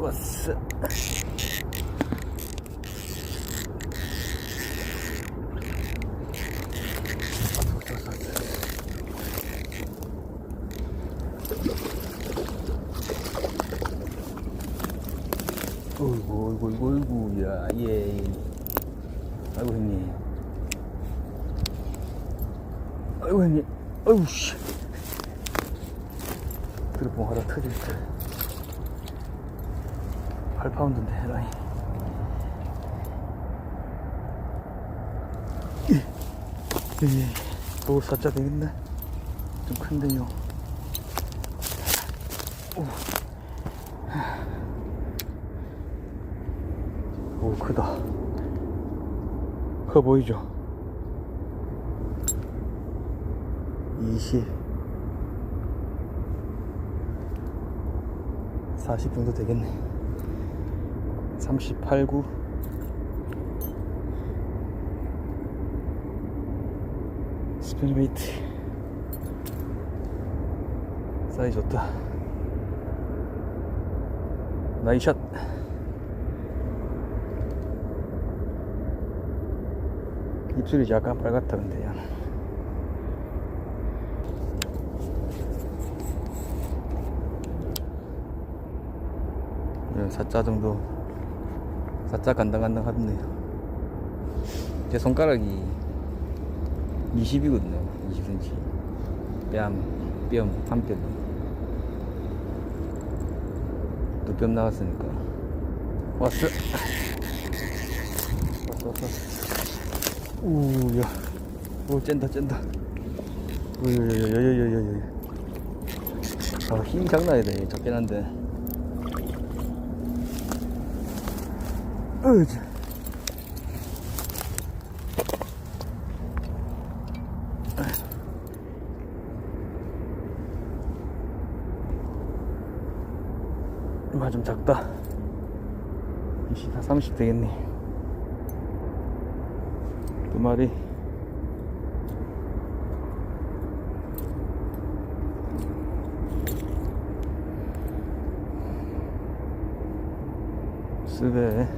왔어. 어이구, 어이구, 어이구, 어이구, 야, 예. 아이고, 형님. 아이고, 형님. 아이고, 씨. 들어봉 하다 터질 듯. 8파운드인데, 라인. 예. 오, 사자 되겠네. 좀 큰데요. 오, 크다. 커 보이죠? 20. 40 정도 되겠네. 38, 9. 스피드메이트. 사이즈 좋다. 나이샷. 입술이 약간 빨갛다 근데 야. 네, 사자 정도 사자 간당간당 하던데요. 제 손가락이 20이거든요. 20cm 뺨, 뺨, 한뼘또뼘 나왔으니까. 왔어. 왔어 왔어. 우야. 오 짠다 짠다. 우여여여여여여 아 힘이 장난 아니다 작긴 한데 으자 마좀 작다. 이씨 다30 되겠네 두 마리 스베